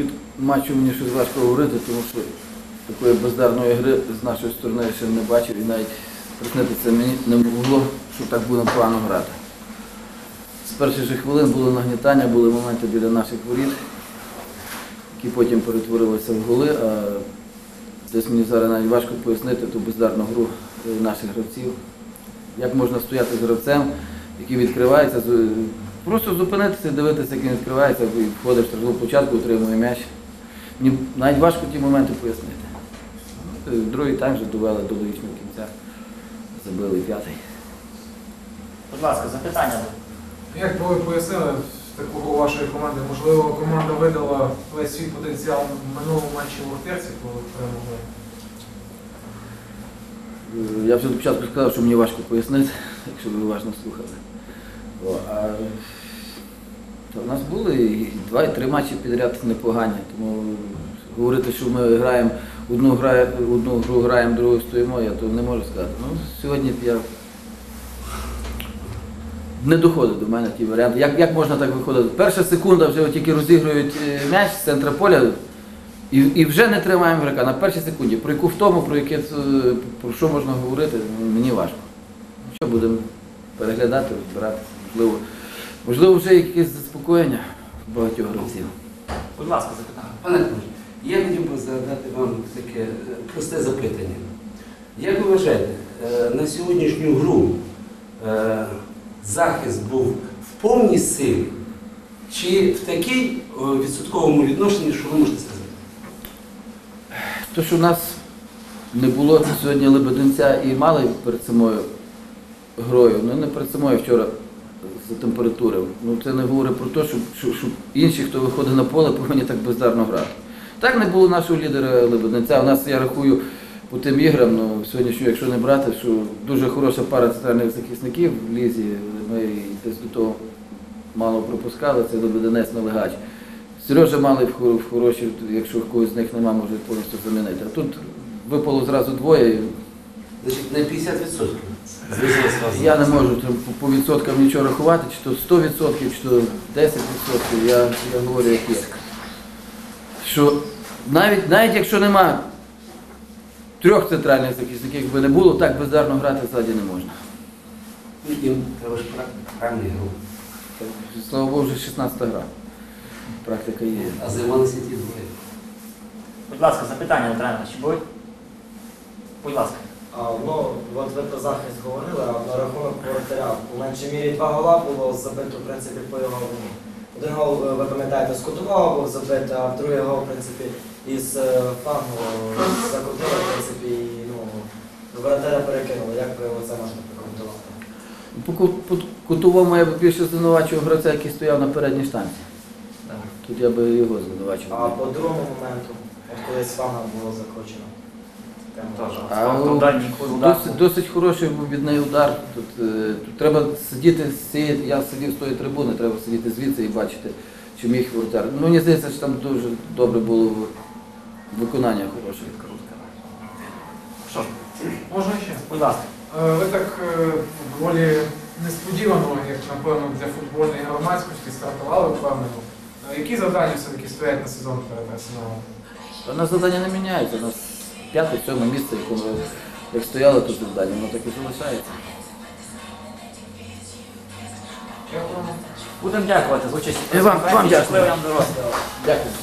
Від матчу мені щось важко говорити, тому що такої бездарної гри з нашої сторони я ще не бачив і навіть приснитися мені не могло, що так будемо погано грати. З перших же хвилин було нагнітання, були моменти біля наших воріт, які потім перетворилися в голи. А десь мені зараз навіть важко пояснити ту бездарну гру е, наших гравців. Як можна стояти з гравцем, який відкривається, просто зупинитися, дивитися, як він відкривається, і входиш в штрафну початку, отримує м'яч. Мені навіть важко ті моменти пояснити. Е, Другий тайм вже довели до логічного кінця. Забили п'ятий. Будь ласка, запитання. Як би ви пояснили такого вашої команди? Можливо, команда видала весь свій потенціал в минулому матчі в Охтерці, коли перемогли? Е, Я вже до початку сказав, що мені важко пояснити, якщо ви уважно слухали. А та в нас були два, і три матчі підряд непогані. Тому говорити, що ми граємо одну, грає, одну гру граємо, другу стоїмо, я то не можу сказати. Ну, сьогодні я не доходить до мене ті варіанти. Як, як можна так виходити? Перша секунда вже тільки розігрують е, м'яч з центра поля, і, і вже не тримаємо гравця на першій секунді. Про яку втому, про яке про що можна говорити, ну, мені важко. Ну що, будемо переглядати, розбиратися. Можливо, можливо, вже якесь заспокоєння багатьох гравців. Будь ласка, запитання. Пане Дмитро, я хотів би задати вам таке е, просте запитання. Як ви вважаєте, е, на сьогоднішню гру е, захист був в повній силі чи в такій відсотковому відношенні, що ви можете сказати? То, що в нас не було сьогодні Лебединця і мали перед самою грою, ну не перед самою вчора за температури. Ну це не говорить про те, що, що, що інші, хто виходить на поле, повинні так бездарно грати. Так не було нашого лідера Лебединця. У нас, я рахую, по тим іграм, ну, сьогоднішню, якщо не брати, що дуже хороша пара центральних захисників в лізі, ми десь до того мало пропускали, це Лебединець Налегач. Сережа мали в хор- хороші, якщо когось з них нема, може повністю замінити. А тут випало зразу двоє. Значить, на 50% зв'язалися вас. Я не можу по, по відсоткам нічого рахувати, чи то 100%, чи то 10%. Я, я говорю, як є. Що навіть, навіть якщо нема трьох центральних захисників, якби не було, так бездарно грати ззаді не можна. Їм треба ж правильну гру. Слава Богу, вже 16 гра. Практика є. А займалися ті двоє. Будь ласка, запитання, Дмитро Іванович, будь? Будь ласка. А, ну, от ви про захист говорили, а на рахунок воротаря. У меншій мірі два гола було забито, в принципі, по його вині. Один гол, е, ви пам'ятаєте, з кутового був забитий, а другий гол, в принципі, із е, флангу закотили, в принципі, і, ну, воротаря перекинули. Як ви це можете прокоментувати? По, ку- по кутовому я б більше звинувачував гравця, який стояв на передній штанці. Тут я би його звинувачував. А по другому моменту, от коли з було закручено. А у- удар. Досить, досить хороший був від неї удар. Тут, е, тут треба сидіти з цієї, я сидів з тої трибуни, треба сидіти звідси і бачити, чи міг воротар. Ну, мені здається, що там дуже добре було виконання хороше. Що ж, Можна ще? будь ласка. Е, Ви так е, доволі несподівано, як напевно для футбольної громадськості, стартували впевнено. Е, Які завдання все-таки стоять на сезон перед арсеналом? Та на завдання не міняється. У нас п'яте, сьоме місце, якому як стояли тут завдання, воно так і залишається. Будемо дякувати за участь. І вам- вам дякую. Дякую.